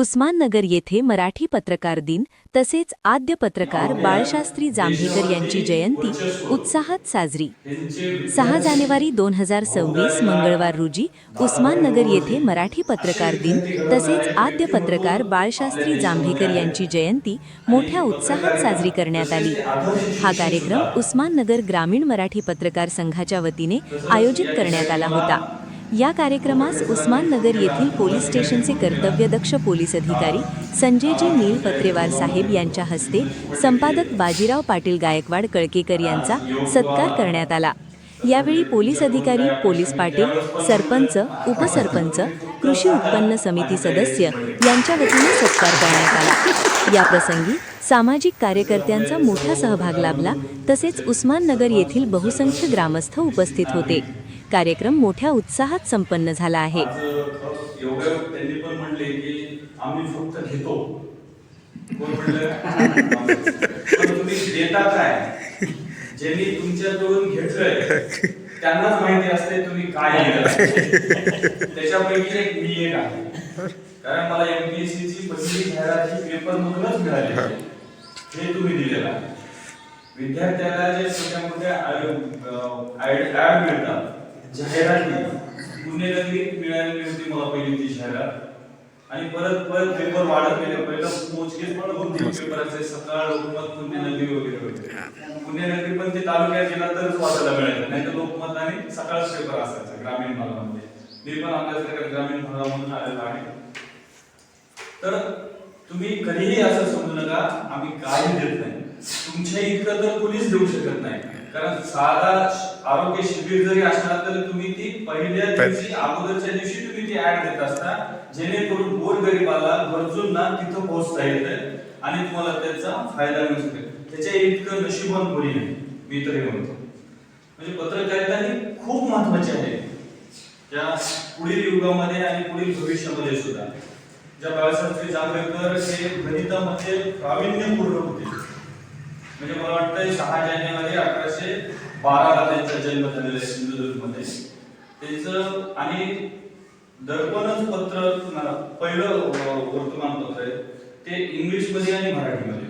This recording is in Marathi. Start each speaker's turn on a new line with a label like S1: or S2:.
S1: उस्माननगर येथे मराठी पत्रकार दिन तसेच आद्य पत्रकार बाळशास्त्री जांभेकर यांची जयंती उत्साहात साजरी. सहा जानेवारी दोन हजार सव्वीस मंगळवार रोजी उस्माननगर येथे मराठी पत्रकार दिन तसेच आद्य पत्रकार बाळशास्त्री जांभेकर यांची जयंती मोठ्या उत्साहात साजरी करण्यात आली. हा कार्यक्रम उस्माननगर ग्रामीण मराठी पत्रकार संघाच्या वतीने आयोजित करण्यात आला होता. या कार्यक्रमास उस्माननगर येथील पोलीस स्टेशनचे कर्तव्यदक्ष पोलीस अधिकारी संजयजी नील पत्रेवार साहेब यांच्या हस्ते संपादक बाजीराव पाटील गायकवाड कळकेकर यांचा सत्कार करण्यात आला. यावेळी पोलीस अधिकारी पोलीस पाटील सरपंच उपसरपंच कृषी उत्पन्न समिती सदस्य यांच्या वतीने सत्कार करण्यात आला. याप्रसंगी सामाजिक कार्यकर्त्यांचा मोठा सहभाग लाभला तसेच उस्माननगर येथील बहुसंख्य ग्रामस्थ उपस्थित होते. कार्यक्रम मोठ्या उत्साहात संपन्न झाला आहे.
S2: त्यांनी पण म्हणले की आम्ही फक्त घेतो. ज्यांनी तुमच्याकडून घेतलंय त्यांनाच माहिती असते तुम्ही काय त्याच्यापैकी एक मी एक आहे. कारण मला एमपीएससी ची पहिली जाहिराती पेपर मधूनच मिळाली. हे तुम्ही दिलेलं आहे. विद्यार्थ्याला जे छोट्या मोठ्या ऍड मिळतात. जाहिराती पुणे नगरीत मिळालेली होती मला पहिली ती जाहिरात. आणि परत परत पेपर वाढत गेले. पहिलं मोजकेच पण दोन तीन पेपर असे सकाळ लोकमत पुणे नगरी वगैरे होते. पुणे नगरी पण ते तालुक्यात गेला तरच वाचायला मिळायचं. नाही तर लोकमत आणि सकाळच पेपर असायचा ग्रामीण भागामध्ये. मी पण आपल्यासारख्या ग्रामीण भागामधून आलेलो आहे. तर तुम्ही कधीही असं समजू नका आम्ही काही देत नाही. तुमच्या इतकं तर कोणीच देऊ शकत नाही. कारण साधा आरोग्य शिबिर जरी असणार तर तुम्ही ती पहिल्या दिवशी अगोदरच्या दिवशी तुम्ही ती ऍड देत असता जेणेकरून गोरगरिबाला गरजूंना तिथं पोहोचता येत आणि तुम्हाला त्याचा फायदा मिळू शकेल. त्याच्या इतकं नशिबान कोणी नाही मी तरी म्हणतो. म्हणजे पत्रकारिता ही खूप महत्वाची आहे. त्या पुढील युगामध्ये आणि पुढील भविष्यामध्ये सुद्धा ज्या बाळासाहेब जांभेकर हे गणितामध्ये प्रावीण्यपूर्ण होते. म्हणजे मला वाटतं सहा जानेवारी अठराशे बाराला त्यांचा जन्म झालेला आहे सिंधुदुर्गमध्ये. त्यांचं आणि दर्पणच पत्र पहिलं वर्तमानपत्र आहे. ते इंग्लिशमध्ये आणि मराठीमध्ये.